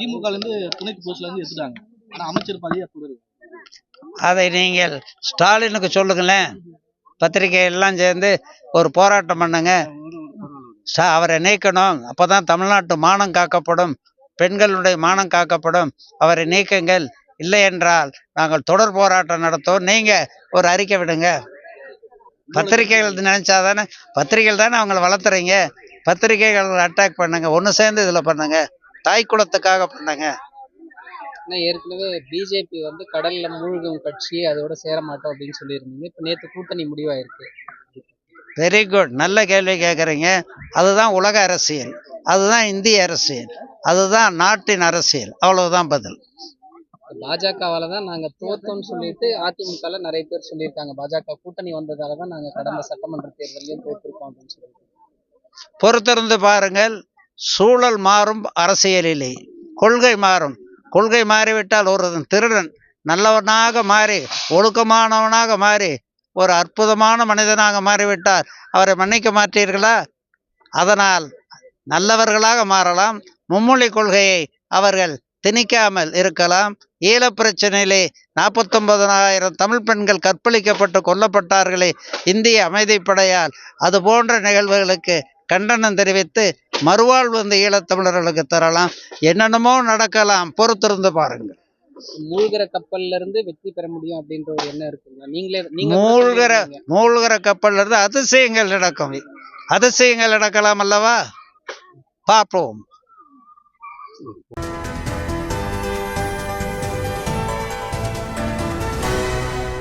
திமுக இருந்து துணை போஸ்ட்ல இருந்து எடுத்துட்டாங்க. ஆனா அமைச்சர் பதவி அப்படி அதை நீங்கள் ஸ்டாலினுக்கு சொல்லுங்களேன். பத்திரிகை எல்லாம் சேர்ந்து ஒரு போராட்டம் பண்ணுங்க. அவரை நீக்கணும். அப்பதான் தமிழ்நாட்டு மானம் காக்கப்படும். பெண்களுடைய மானம் காக்கப்படும். அவரை நீக்கங்கள். இல்லை என்றால் நாங்கள் தொடர் போராட்டம் நடத்துவோம். நீங்க ஒரு அறிக்கை விடுங்க. பத்திரிகைகள் நினைச்சாதானே? பத்திரிகைகள் தானே அவங்கள வளர்த்துறீங்க. பத்திரிகைகள் அட்டாக் பண்ணுங்க. ஒன்று சேர்ந்து இதில் பண்ணுங்க. தாய் குலத்துக்காக பண்ணுங்க ஆனா ஏற்கனவே பிஜேபி வந்து கடல்ல மூழ்கும் கட்சி அதோட சேர மாட்டோம் அப்படின்னு சொல்லியிருந்தீங்க. இப்ப நேத்து கூட்டணி முடிவாயிருக்கு. வெரி குட் நல்ல கேள்வி கேட்குறீங்க அதுதான் உலக அரசியல். அதுதான் இந்திய அரசியல். அதுதான் நாட்டின் அரசியல். அவ்வளவுதான் பதில். பாஜகவால தான் நாங்க தோத்தோம்னு சொல்லிட்டு அதிமுகல நிறைய பேர் சொல்லியிருக்காங்க. பாஜக கூட்டணி வந்ததால தான் நாங்க கடந்த சட்டமன்ற தேர்தலையும் தோற்றிருக்கோம் அப்படின்னு சொல்லிட்டு பொறுத்திருந்து பாருங்கள். சூழல் மாறும் அரசியலிலே. கொள்கை மாறும். கொள்கை மாறிவிட்டால் ஒரு திருடன் நல்லவனாக மாறி ஒழுக்கமானவனாக மாறி ஒரு அற்புதமான மனிதனாக மாறிவிட்டார் அவரை மன்னிக்க மாட்டீர்களா? அதனால் நல்லவர்களாக மாறலாம். மும்மொழி கொள்கையை அவர்கள் திணிக்காமல் இருக்கலாம். ஈழ பிரச்சனையிலே நாற்பத்தொன்பதனாயிரம் தமிழ் பெண்கள் கற்பழிக்கப்பட்டு கொல்லப்பட்டார்களே இந்திய அமைதிப்படையால். அது போன்ற நிகழ்வுகளுக்கு கண்டனம் தெரிவித்து மறுவாழ்வு இந்த ஈழத்தமிழர்களுக்கு தரலாம். என்னென்னமோ நடக்கலாம். பொறுத்திருந்து பாருங்கள். மூழ்கிற கப்பல்ல இருந்து வெற்றி பெற முடியும் அப்படின்ற ஒரு எண்ணம் இருக்குங்களா? நீங்களே மூழ்கிற. மூழ்கிற கப்பல்ல இருந்து அதிசயங்கள் நடக்கும். அதிசயங்கள் நடக்கலாம் அல்லவா? பார்ப்போம்.